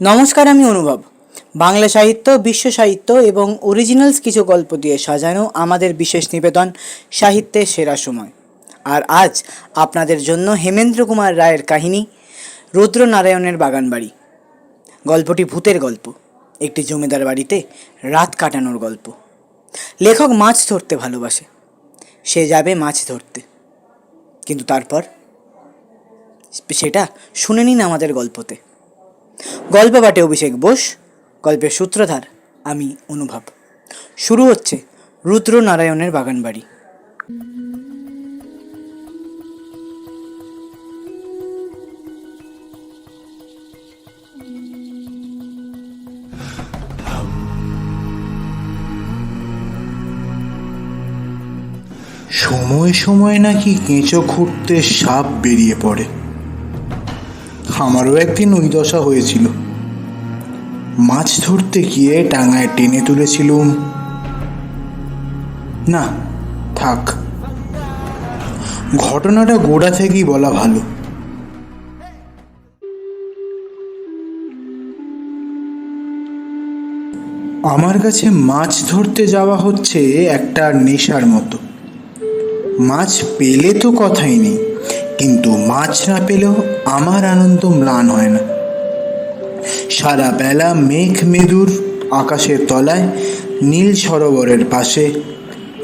নমস্কার, আমি অনুভব। বাংলা সাহিত্য, বিশ্ব সাহিত্য এবং অরিজিনালস কিছু গল্প দিয়ে সাজানো আমাদের বিশেষ নিবেদন, সাহিত্যের সেরা সময়। আর আজ আপনাদের জন্য হেমেন্দ্র কুমার রায়ের কাহিনী, রুদ্রনারায়ণের বাগানবাড়ি। গল্পটি ভূতের গল্প, একটি জমিদার বাড়িতে রাত কাটানোর গল্প। লেখক মাছ ধরতে ভালোবাসে, সে যাবে মাছ ধরতে। কিন্তু তারপর, সেটা শুনে নিন আমাদের গল্পতে। গল্প পাঠে অভিষেক বোস, গল্পের সূত্রধার আমি অনুভব। শুরু হচ্ছে রুদ্র নারায়ণের বাগানবাড়ি। সময় সময় নাকি কেঁচো খুঁড়তে সাপ বেরিয়ে পড়ে। আমারও একদিন ওই দশা হয়েছিল। মাছ ধরতে গিয়ে ডাঙায় টেনে তুলেছিলুম। না, থাক। ঘটনাটা গোড়া থেকেই বলা ভালো। আমার কাছে মাছ ধরতে যাওয়া হচ্ছে একটা নেশার মতো। মাছ পেলে তো কথাই নেই। কিন্তু মাছ না পেলেও আমার আনন্দ ম্লান হয় না। সারা বেলা মেঘ মেদুর আকাশের তলায়, নীল সরোবরের পাশে,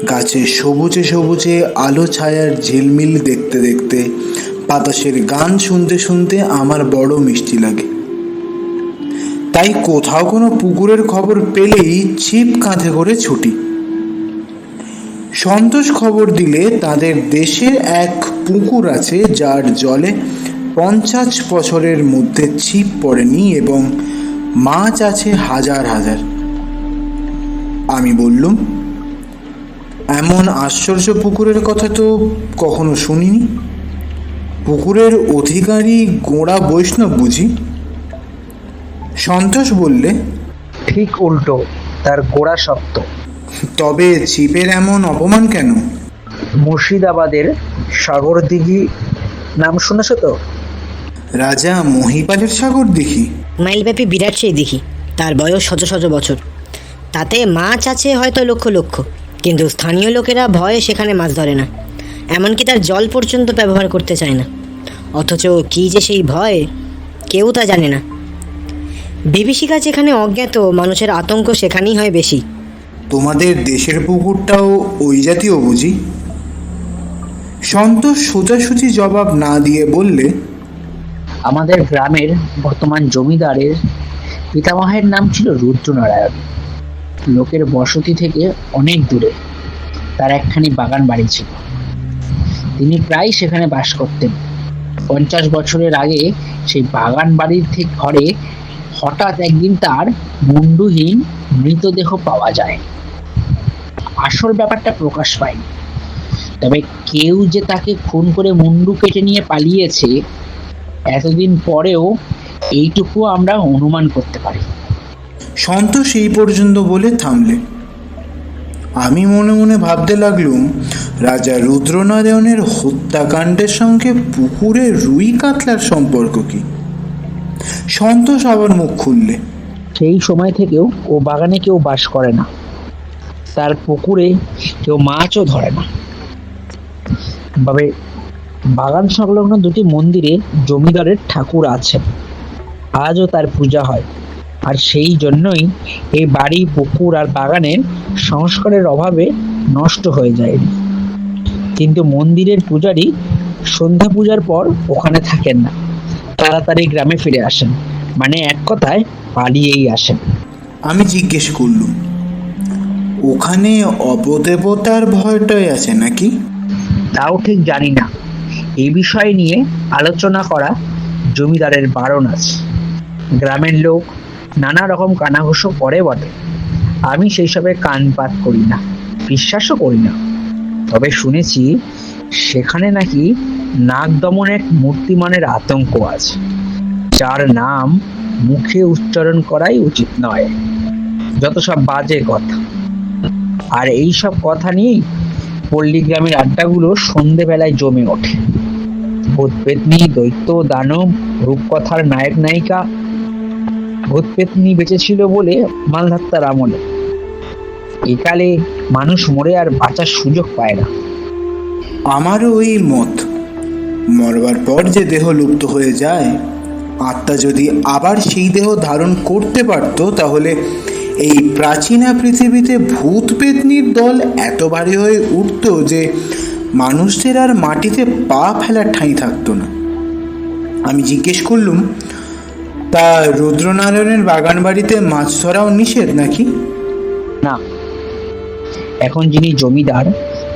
গাছে সবুজে সবুজে আলো ছায়ার ঝিলমিল দেখতে দেখতে, বাতাসের গান শুনতে শুনতে আমার বড় মিষ্টি লাগে। তাই কোথাও কোনো পুকুরের খবর পেলেই ছিপ কাঁধে করে ছুটি। সন্তোষ খবর দিলে তাদের দেশে এক পুকুর আছে যার জলে পঞ্চাশ বছরের মধ্যে ছিপ পড়েনি এবং মাছ আছে হাজার হাজার। আমি বললুম, এমন আশ্চর্য পুকুরের কথা তো কখনো শুনিনি। পুকুরের অধিকারী গোড়া বৈষ্ণব বুঝি? সন্তোষ বললে, ঠিক উল্টো, তার গোড়া শক্ত। তবে ছিপের এমন অপমান কেন? মুর্শিদাবাদের সাগরদিঘি নাম শুনেছ তো? রাজা মহিপালের সাগর দেখি মাইলব্যাপী বিরাট সেই দেখি তার বয়স শত শত বছর। তাতে মাছ আছে হয়তো লক্ষ লক্ষ কিন্তু স্থানীয় লোকেরা ভয়ে সেখানে মাছ ধরে না। এমনকি তার জল পর্যন্ত ব্যবহার করতে চায় না। অথচ কী যে সেই ভয় কেউ তা জানে না। বিভীষিকা যেখানে অজ্ঞাত মানুষের আতঙ্ক সেখানেই হয় বেশি। তোমাদের দেশের পুকুরটাও ওই জাতীয় বুঝি? সন্তোষ সোজাসুজি জবাব না দিয়ে বললে, আমাদের গ্রামের বর্তমান জমিদারের পিতামহের নাম ছিল রুদ্রনারায়ণ। লোকের বসতি থেকে অনেক দূরে তার একখানি বাগান বাড়ি ছিল। তিনি প্রায় সেখানে বাস করতেন। পঞ্চাশ বছরের আগে সেই বাগান বাড়ির ঘরে হঠাৎ একদিন তার মুন্ডুহীন মৃতদেহ পাওয়া যায়। আসল ব্যাপারটা প্রকাশ পায়নি। তবে কেউ যে তাকে খুন করে মুন্ডু কেটে নিয়ে পালিয়েছে, এতদিন পরেও এইটুকু আমরা অনুমান করতে পারি। সন্তোষ এই পর্যন্ত বলে থামলে। আমি মনে মনে ভাবতে লাগলুম, রাজা রুদ্রনারায়ণের হত্যাকাণ্ডের সঙ্গে পুকুরে রুই কাতলার সম্পর্ক কি? সন্তোষ আবার মুখ খুললে। সেই সময় থেকেও ও বাগানে কেউ বাস করে না। তার পুকুরে কেউ মাছও ধরে না। তবে বাগান সংলগ্ন দুটি মন্দিরে জমিদারের ঠাকুর আছেন। আজও তার পূজা হয়। আর সেই জন্যই এই বাড়ি, পুকুর আর বাগানের সংস্কারের অভাবে নষ্ট হয়ে যায় কিন্তু মন্দিরের পূজারী সন্ধ্যা পূজার পর ওখানে থাকেন না। তাড়াতাড়ি গ্রামে ফিরে আসেন। মানে এক কথায় পালিয়েই আসেন। আমি জিজ্ঞেস করলুম ওখানে অপদেবতার ভয়টাই আছে নাকি? তাও ঠিক জানি না। এই বিষয় নিয়ে আলোচনা করা জমিদারের বারণ আছে। গ্রামের লোক নানা রকম কানাঘুষো করে বটে আমি সেই সবে কানপাত করি না বিশ্বাসও করি না। তবে শুনেছি সেখানে নাকি নাগ দমনের মূর্তিমানের আতঙ্ক আছে। যার নাম মুখে উচ্চারণ করাই উচিত নয়। যত সব বাজে কথা। আর এই সব কথা নিয়েই পল্লীগ্রামের আড্ডাগুলো সন্ধেবেলায় জমে ওঠে। ভূত পেতনি দৈত্য, দানব, রূপকথার নায়ক, নায়িকা ভূত পেতনি বেঁচেছিল বলে মালধাত্তার আমলে। একালে মানুষ মরে আর বাঁচার সুযোগ পায় না। আমারও ওই মত। মরবার পর যে দেহ লুপ্ত হয়ে যায় আত্মা যদি আবার সেই দেহ ধারণ করতে পারত, তাহলে এই প্রাচীনা পৃথিবীতে ভূত পেতনির দল এত ভারী হয়ে উঠত যে মানুষদের আর মাটিতে পা ফেলার ঠাঁই থাকতো না। আমি জিজ্ঞেস করলুম, তা রুদ্রনারায়ণের বাগান বাড়িতে মাছ ধরাও নিষেধ নাকি? না। এখন যিনি জমিদার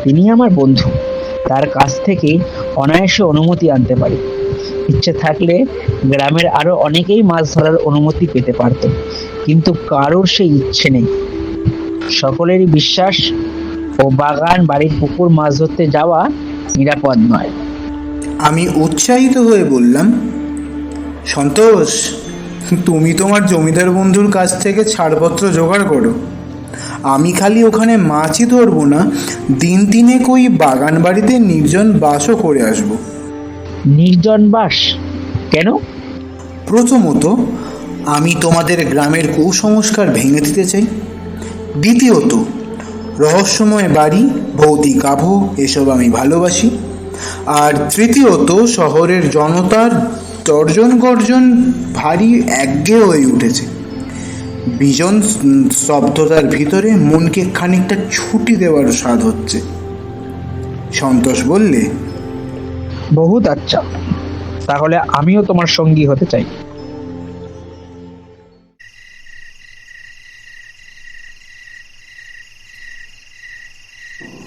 তিনি আমার বন্ধু। তার কাছ থেকে অনায়াসে অনুমতি আনতে পারি। ইচ্ছে থাকলে গ্রামের আরও অনেকেই মাছ ধরার অনুমতি পেতে পারত, কিন্তু কারোর সেই ইচ্ছে নেই। সকলেরই বিশ্বাস ও বাগান, বাড়ির পুকুর, মাছ ধরতে যাওয়া নিরাপদ নয়। আমি উৎসাহিত হয়ে বললাম, সন্তোষ, তুমি তোমার জমিদার বন্ধুর কাছ থেকে ছাড়পত্র জোগাড় করো। আমি খালি ওখানে মাছই ধরবো না, দিন তিনেক ওই বাগান বাড়িতে নির্জন বাসও করে আসব। নির্জন বাস কেন? প্রথমত, আমি তোমাদের গ্রামের কুসংস্কার ভেঙে দিতে চাই। দ্বিতীয়ত, রহস্যময় বাড়ি, ভৌতিক আবহ, এসব আমি ভালোবাসি। আর তৃতীয়ত, শহরের জনতার তর্জন গর্জন ভারী একঘেয়ে হয়ে উঠেছে। বিজন স্তব্ধতার ভিতরে মনকে খানিকটা ছুটি দেওয়ার স্বাদ হচ্ছে। সন্তোষ বললে বহুত আচ্ছা। তাহলে আমিও তোমার সঙ্গী হতে চাই।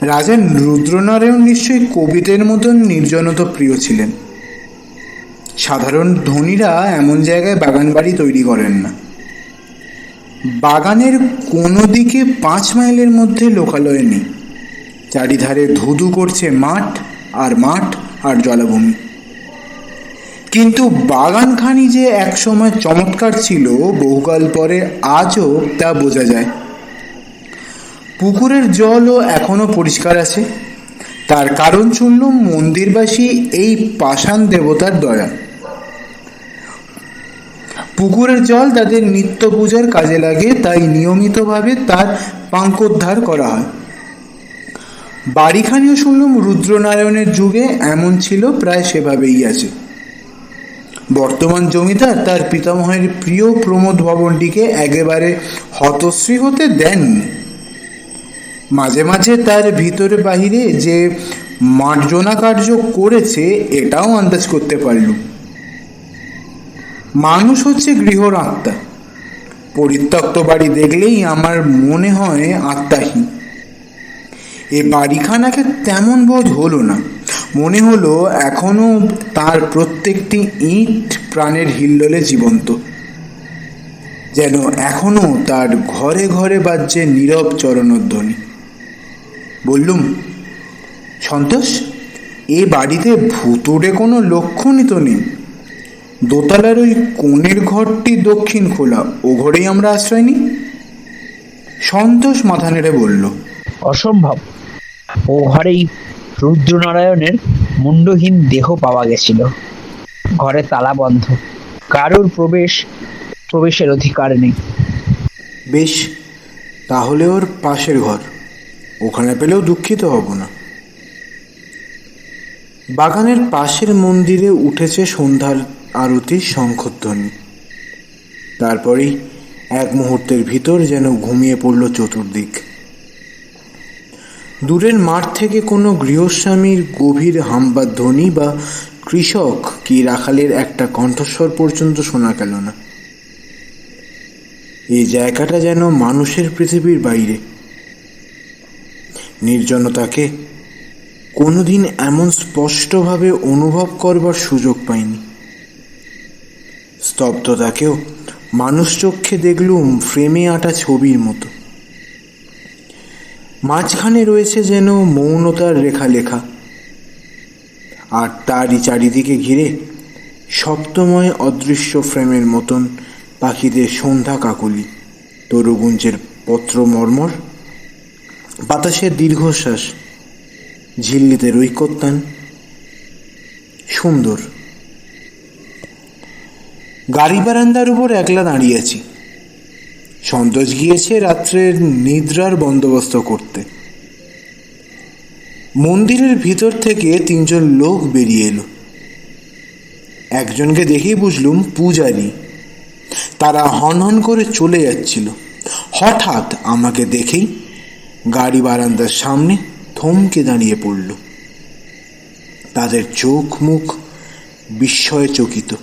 রাজা রুদ্রনারায়ণ নিশ্চয়ই কবিদের মতন নির্জনত প্রিয় ছিলেন। সাধারণ ধনীরা এমন জায়গায় বাগান বাড়ি তৈরি করেন না। বাগানের কোনো দিকে পাঁচ মাইলের মধ্যে লোকালয় নেই। চারিধারে ধুধু করছে মাঠ আর মাঠ আর জলাভূমি। কিন্তু বাগানখানি যে একসময় চমৎকার ছিল, বহুকাল পরে আজও তা বোঝা যায়। পুকুরের জলও এখনও পরিষ্কার আছে। তার কারণ শুনলুম মন্দিরবাসী এই পাষাণ দেবতার দয়া। পুকুরের জল তাদের নিত্য পূজার কাজে লাগে, তাই নিয়মিতভাবে তার পাঙ্কোদ্ধার করা হয়। বাড়িখানিও শুনলাম রুদ্রনারায়ণের যুগে এমন ছিল, প্রায় সেভাবেই আছে। বর্তমান জমিদার তার পিতামহের প্রিয় প্রমোদ ভবনটিকে একেবারে হতশ্রী হতে দেননি। মাঝে মাঝে তার ভিতরে বাহিরে যে মার্জনা কার্য করেছে, এটাও আন্দাজ করতে পারল মানুষ হচ্ছে গৃহর আত্মা। পরিত্যক্ত বাড়ি দেখলেই আমার মনে হয় আত্মাহীন। এ বাড়িখানাকে তেমন বোধ হলো না। মনে হলো এখনও তার প্রত্যেকটি ইট প্রাণের হিল্লোলে জীবন্ত। যেন এখনও তার ঘরে ঘরে বাজছে নীরব চরণধ্বনি। বললুম, সন্তোষ, এ বাড়িতে ভুতুড়ে কোনো লক্ষণই তো নেই। দোতলার ওই কোণের ঘরটি দক্ষিণ খোলা, ও ঘরেই আমরা আশ্রয় নিই? সন্তোষ মাথা নেড়ে বলল, অসম্ভব। ও রুদ্রনারায়ণের মুন্ডহীন দেহ পাওয়া গেছিল। ঘরে তালা বন্ধ। কারোর প্রবেশ, প্রবেশের অধিকার নেই। বেশ, তাহলে ওর পাশের ঘর। ওখানে পেলেও দুঃখিত হব না। বাগানের পাশের মন্দিরে উঠেছে সন্ধ্যার আরতির শঙ্খধ্বনি তারপরেই এক মুহূর্তের ভিতর যেন ঘুমিয়ে পড়ল চতুর্দিক। দূরের মাঠ থেকে কোনো গৃহস্বামীর গভীর হাম্বার ধ্বনি বা কৃষক কি রাখালের একটা কণ্ঠস্বর পর্যন্ত শোনা গেল না। এই জায়গাটা যেন মানুষের পৃথিবীর বাইরে। নির্জনতাকে কোনোদিন এমন স্পষ্টভাবে অনুভব করবার সুযোগ পাইনি। স্তব্ধতাকেও মানুষ চক্ষে দেখলুম ফ্রেমে আঁটা ছবির মতো। মাঝখানে রয়েছে যেন মৌনতার রেখা লেখা আর তারই চারিদিকে ঘিরে সপ্তময় অদৃশ্য ফ্রেমের মতন পাখিদের সন্ধ্যা কাকলি, তরুগুঞ্জের পত্র মর্মর বাতাসের দীর্ঘশ্বাস, ঝিল্লিতে রৈকত্যান, সুন্দর। গাড়ি বারান্দার উপর একলা দাঁড়িয়ে আছি। সন্তোষ গিয়েছে রাত্রের নিদ্রার বন্দোবস্ত করতে। মন্দিরের ভিতর থেকে তিনজন লোক বেরিয়ে এলো। একজনকে দেখেই বুঝলুম পূজারি। তারা হন হন করে চলে যাচ্ছিল। হঠাৎ আমাকে দেখেই গাড়ি বারান্দার সামনে থমকে দাঁড়িয়ে পড়ল। তাদের চোখ মুখ বিস্ময়ে চকিত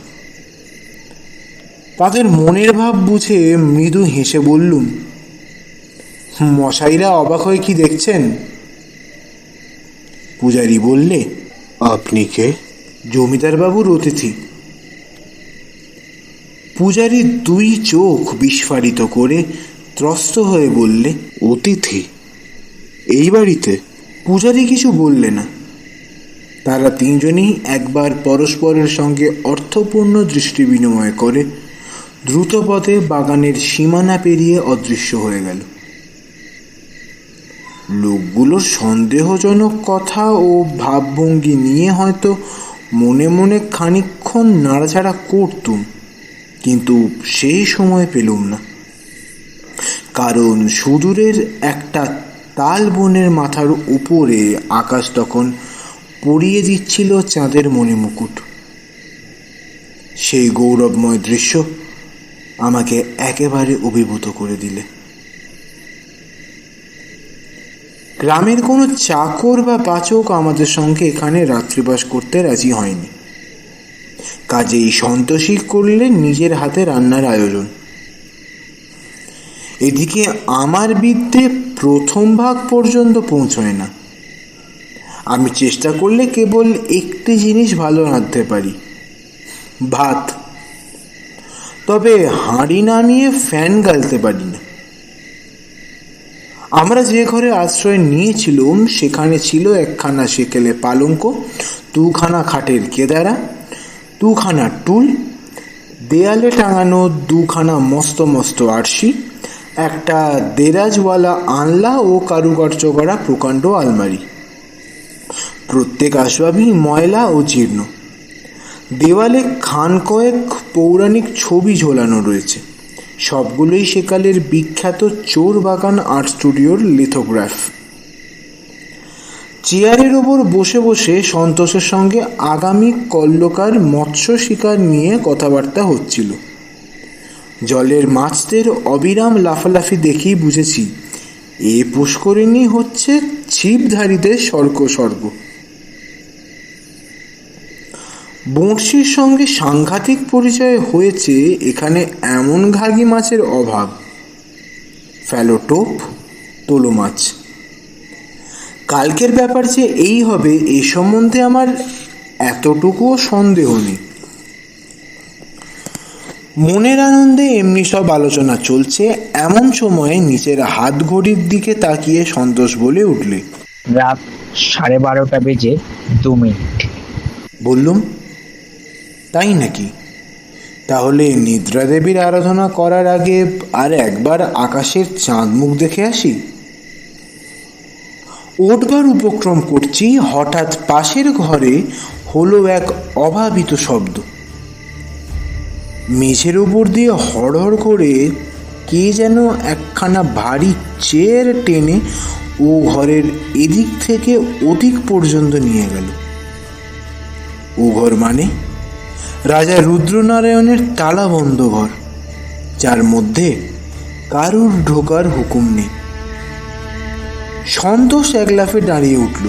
তাদের মনের ভাব বুঝে মৃদু হেসে বললুম মশাইরা অবাক হয়ে কি দেখছেন? পূজারি বললে আপনি কে? জমিদার বাবুর অতিথি। পূজারি দুই চোখ বিস্ফারিত করে ত্রস্ত হয়ে বললে অতিথি? এই বাড়িতে? পূজারি কিছু বললে না। তারা তিনজনেই একবার পরস্পরের সঙ্গে অর্থপূর্ণ দৃষ্টি বিনিময় করে দ্রুতপথে বাগানের সীমানা পেরিয়ে অদৃশ্য হয়ে গেল। লোকগুলোর সন্দেহজনক কথা ও ভাবভঙ্গি নিয়ে হয়তো মনে মনে খানিকক্ষণ নাড়াচাড়া করতুম, কিন্তু সেই সময় পেলুম না। কারণ সুদূরের একটা তাল বনের মাথার উপরে আকাশ তখন পরিয়ে দিচ্ছিল চাঁদের মণিমুকুট। সেই গৌরবময় দৃশ্য আমাকে একেবারে অভিভূত করে দিলে। গ্রামের কোনো চাকর বা পাচক আমাদের সঙ্গে এখানে রাত্রিবাস করতে রাজি হয়নি। কাজেই সন্তোষী করলে নিজের হাতে রান্নার আয়োজন। এদিকে আমার বিদ্যে প্রথম ভাগ পর্যন্ত পৌঁছয় না। আমি চেষ্টা করলে কেবল একটি জিনিস ভালো রাঁধতে পারি। ভাত। তবে হাঁড়ি নামিয়ে ফ্যান গালতে পারি না। আমরা যে ঘরে আশ্রয় নিয়েছিলাম, সেখানে ছিল একখানা সেকেলে পালঙ্ক, দুখানা খাটের কেদারা, দুখানা টুল, দেয়ালে টাঙানো দুখানা মস্ত মস্ত আরশি, একটা দেরাজওয়ালা আনলা ও কারুকার্য করা প্রকাণ্ড আলমারি। প্রত্যেক আসবাবই ময়লা ও জীর্ণ। দেওয়ালে খান কয়েক পৌরাণিক ছবি ঝোলানো রয়েছে। সবগুলোই সেকালের বিখ্যাত চোর বাগান আর্ট স্টুডিওর লিথোগ্রাফ। চেয়ারের ওপর বসে বসে সন্তোষের সঙ্গে আগামী কল্লকার মৎস্য শিকার নিয়ে কথাবার্তা হচ্ছিল। জলের মাছদের অবিরাম লাফালাফি দেখেই বুঝেছি, এ পুষ্করিণী হচ্ছে ছিপধারীদের স্বর্গ স্বর্গ। বঁড়শির সঙ্গে সাংঘাতিক পরিচয় হয়েছে এখানে এমন ঘাগি মাছের অভাব। ফ্যালোটোপ তোলো মাছ। কালকের ব্যাপার যে এই হবে এ সম্বন্ধে আমার এতটুকুও সন্দেহ নেই। মনের আনন্দে এমনি সব আলোচনা চলছে এমন সময়ে নিচের হাত ঘড়ির দিকে তাকিয়ে সন্তোষ বলে উঠলে। রাত সাড়ে বারোটা বেজে দু মিনিট। বললুম তাই নাকি? তাহলে নিদ্রা দেবীর আরাধনা করার আগে আর একবার আকাশের চাঁদ মুখ দেখে আসি। ওঠবার উপক্রম করছি হঠাৎ পাশের ঘরে হলো এক অভাবিত শব্দ। মেঝের উপর দিয়ে হড়হড় করে কে যেন একখানা ভারী চেয়ার টেনে ও ঘরের এদিক থেকে ওদিক পর্যন্ত নিয়ে গেল। ও ঘর মানে? রাজা রুদ্রনারায়ণের তালাবন্ধ ঘর যার মধ্যে কারুর ঢোকার হুকুম নেই। সন্তোষ এক লাফে দাঁড়িয়ে উঠল।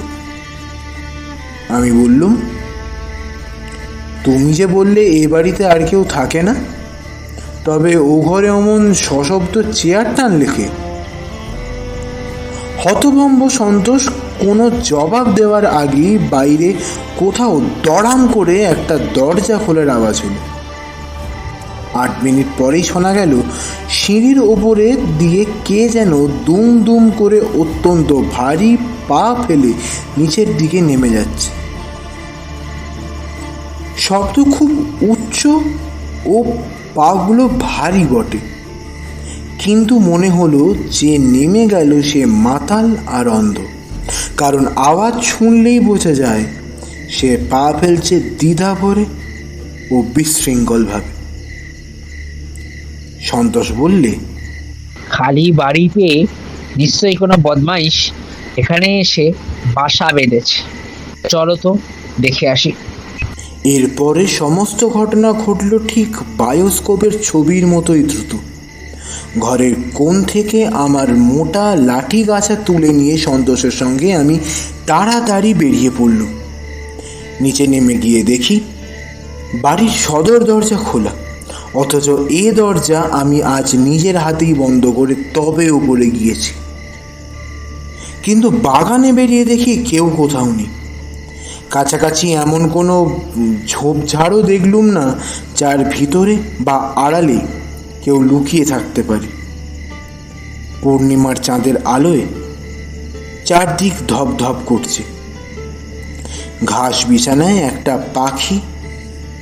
আমি বললুম, তুমি যে বললে এ বাড়িতে আর কেউ থাকে না, তবে ও ঘরে অমন সশব্দ চেয়ার টান লেখে। হতভম্ব সন্তোষ কোনো জবাব দেওয়ার আগেই বাইরে কোথাও দড়াম করে একটা দরজা খোলার আওয়াজ হলো। আট মিনিট পরেই শোনা গেল, সিঁড়ির ওপরে দিয়ে কে যেন দুম দুম করে অত্যন্ত ভারী পা ফেলে নিচের দিকে নেমে যাচ্ছে। শব্দ খুব উচ্চ ও পাগুলো ভারী বটে। কিন্তু মনে হলো যে নেমে গেল সে মাতাল আর অন্ধ। কারণ আওয়াজ শুনলেই বোঝা যায় সে পা ফেলছে দ্বিধা ভরে ও বিশৃঙ্খলভাবে। সন্তোষ বললে খালি বাড়ি পেয়ে নিশ্চয়ই কোনো বদমাইশ এখানে এসে বাসা বেঁধেছে। চলো তো দেখে আসি। এরপরে সমস্ত ঘটনা ঘটল ঠিক বায়োস্কোপের ছবির মতোই দ্রুত। ঘরের কোণ থেকে আমার মোটা লাঠি গাছা তুলে নিয়ে সন্তোষের সঙ্গে আমি তাড়াতাড়ি বেরিয়ে পড়ল। নিচে নেমে গিয়ে দেখি, বাড়ির সদর দরজা খোলা। অথচ এ দরজা আমি আজ নিজের হাতেই বন্ধ করে তবে উপরে গিয়েছি। কিন্তু বাগানে বেরিয়ে দেখি কেউ কোথাও নেই। কাছাকাছি এমন কোনো ঝোপঝাড়ও দেখলুম না, যার ভিতরে বা আড়ালে কেউ লুকিয়ে থাকতে পারে। পূর্ণিমার চাঁদের আলোয় চারদিক ধপ ধপ করছে। ঘাস বিছানায় একটা পাখি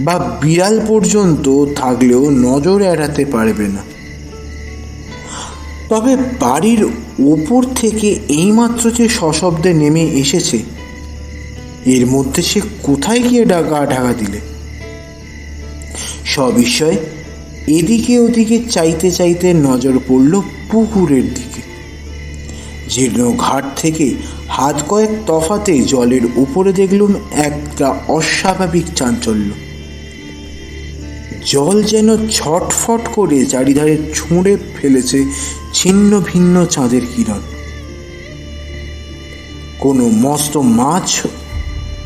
বা বিড়াল পর্যন্ত থাকলেও নজর এড়াতে পারবে না। তবে বাড়ির ওপর থেকে এইমাত্র যে সশব্দে নেমে এসেছে, এর মধ্যে সে কোথায় গিয়ে ডাকা ঢাকা দিলে? সবিষয়ে এদিকে ওদিকে চাইতে চাইতে নজর পড়ল পুকুরের দিকে। জীর্ণ ঘাট থেকে হাত কয়েক তফাতে জলের উপরে দেখলুম একটা অস্বাভাবিক চাঞ্চল্য। জল যেন ছটফট করে চারিধারে ছুঁড়ে ফেলেছে ছিন্ন ভিন্ন চাঁদের কিরণ। কোনো মস্ত মাছ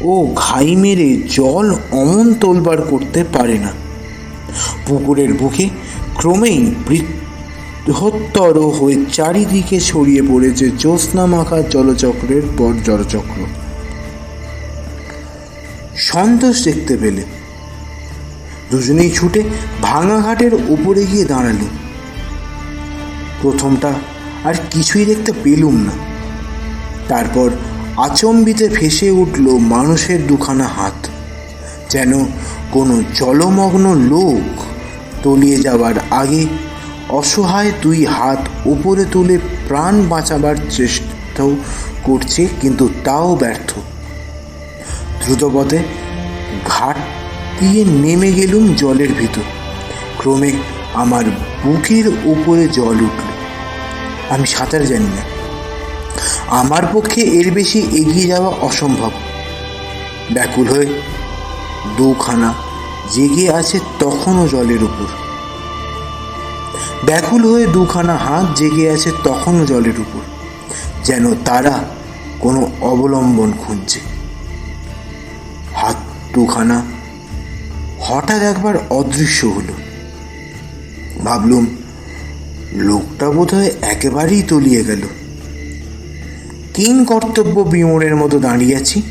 ও ঘাই মেরে জল অমন তোলবার করতে পারে না। পুকুরের বুকে ক্রমেই বৃহত্তর হয়ে চারিদিকে ছড়িয়ে পড়েছে জ্যোৎস্না মাখা জলচক্রের পর জলচক্র। সন্তোষ দেখতে পেলে। দুজনেই ছুটে ভাঙা ঘাটের উপরে গিয়ে দাঁড়াল। প্রথমটা আর কিছুই দেখতে পেলুম না। তারপর আচম্বিতে ভেসে উঠল মানুষের দুখানা হাত। যেন কোনো জলমগ্ন লোক তলিয়ে যাওয়ার আগে অসহায় দুই হাত উপরে তুলে প্রাণ বাঁচাবার চেষ্টাও করছে, কিন্তু তাও ব্যর্থ। দ্রুতপথে ঘাট দিয়ে নেমে গেলুম জলের ভিতর। ক্রমে আমার বুকের উপরে জল উঠল। আমি সাঁতার জানি না। আমার পক্ষে এর বেশি এগিয়ে যাওয়া অসম্ভব। ব্যাকুল হয়ে দুখানা জেগে আছে তখনও জলের উপর। ব্যাকুল হয়ে দুখানা হাত জেগে আছে তখনও জলের উপর, যেন তারা কোনো অবলম্বন খুঁজছে। হাত দুখানা হঠাৎ একবার অদৃশ্য হলো। ভাবলুম, লোকটা বোধহয় একেবারেই তলিয়ে গেল। কিন কর্তব্য বিমোরের মতো দাঁড়িয়ে আছি।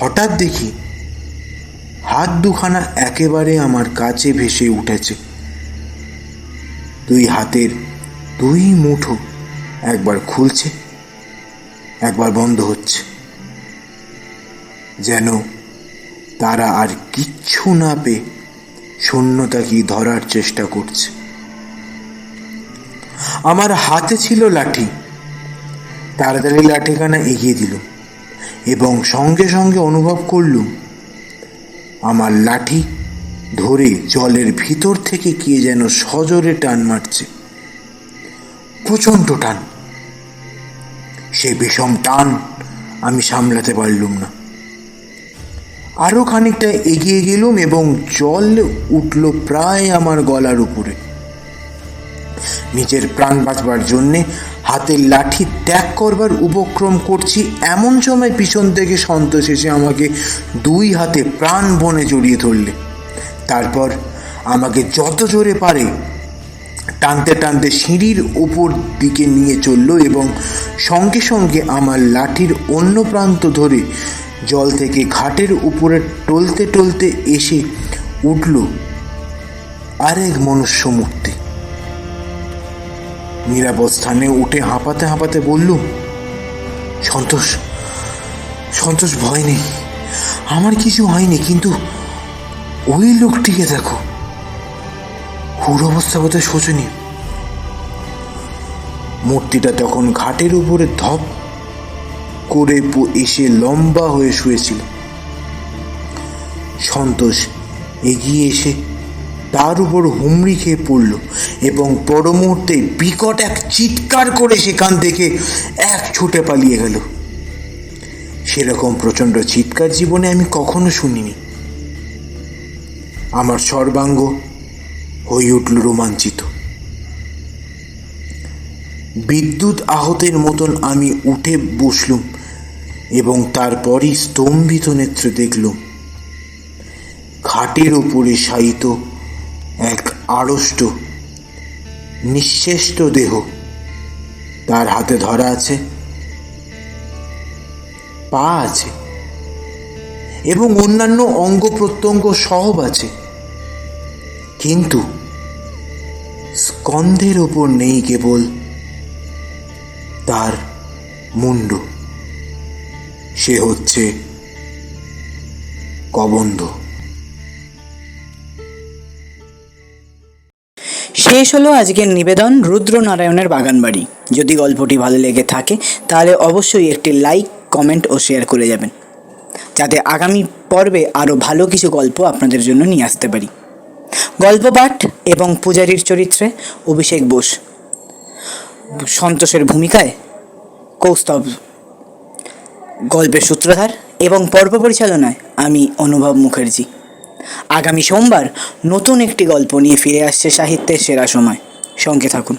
হঠাৎ দেখি হাত দুখানা একেবারে আমার কাছে ভেসে উঠেছে। দুই হাতের দুই মুঠো একবার খুলছে, একবার বন্ধ হচ্ছে। যেন তারা আর কিচ্ছু না পেয়ে শূন্যতাকে ধরার চেষ্টা করছে। আমার হাতে ছিল লাঠি। তাড়াতাড়ি লাঠিখানা এগিয়ে দিল এবং সঙ্গে সঙ্গে অনুভব করলুম আমার লাঠি ধরে জলের ভিতর থেকে কে যেন সজোরে টান মারছে। প্রচণ্ড টান। সে বিষম টান আমি সামলাতে পারলুম না। আরও খানিকটা এগিয়ে গেলুম এবং জল উঠল প্রায় আমার গলার উপরে। নিজের প্রাণ বাঁচবার জন্যে হাতের লাঠি ত্যাগ করবার উপক্রম করছি। এমন সময় পিছন থেকে সন্তোষ এসে আমাকে দুই হাতে প্রাণ বনে জড়িয়ে ধরলে। তারপর আমাকে যত জোরে পারে টানতে টানতে সিঁড়ির ওপর দিকে নিয়ে চলল এবং সঙ্গে সঙ্গে আমার লাঠির অন্য প্রান্ত ধরে জল থেকে ঘাটের উপরে টলতে টলতে এসে উঠল আরেক মনুষ্য মূর্তি। নিরাপদ স্থানে উঠে হাঁপাতে হাঁপাতে বললুম, সন্তোষ সন্তোষ ভয় নেই, আমার কিছু হয়নি, কিন্তু ওই লোকটিকে দেখো। হুর অবস্থা বোধহয় শোচনীয়। মূর্তিটা তখন ঘাটের উপরে ধপ করে এসে লম্বা হয়ে শুয়েছিল। সন্তোষ এগিয়ে এসে তার উপর হুমড়ি খেয়ে পড়ল। এবং পর মুহূর্তে বিকট এক চিৎকার করে সেখান থেকে এক ছুটে পালিয়ে গেল। সেরকম প্রচণ্ড চিৎকার জীবনে আমি কখনো শুনিনি। আমার সর্বাঙ্গ হয়ে উঠল রোমাঞ্চিত। বিদ্যুৎ আহতের মতন আমি উঠে বসলুম এবং তারপরই স্তম্ভিত নেত্রে দেখলুম খাটের ওপরে শায়িত এক আড়ষ্ট নিঃশেষ্ট দেহ তার হাতে ধরা আছে, পা আছে, এবং অন্যান্য অঙ্গ প্রত্যঙ্গ সব আছে। কিন্তু স্কন্ধের ওপর নেই কেবল তার মুন্ড সে হচ্ছে কবন্ধ। শেষ হলো আজকের নিবেদন রুদ্রনারায়ণের বাগানবাড়ি। যদি গল্পটি ভালো লেগে থাকে, তাহলে অবশ্যই একটি লাইক, কমেন্ট ও শেয়ার করে যাবেন। যাতে আগামী পর্বে আরও ভালো কিছু গল্প আপনাদের জন্য নিয়ে আসতে পারি। গল্প পাঠ এবং পূজারীর চরিত্রে অভিষেক বোস। সন্তোষের ভূমিকায় কৌস্তব। গল্পের সূত্রধার এবং পর্ব পরিচালনায় আমি অনুভব মুখার্জি। আগামী সোমবার নতুন একটি গল্প নিয়ে ফিরে আসছে সাহিত্যের সেরা সময়। সঙ্গে থাকুন।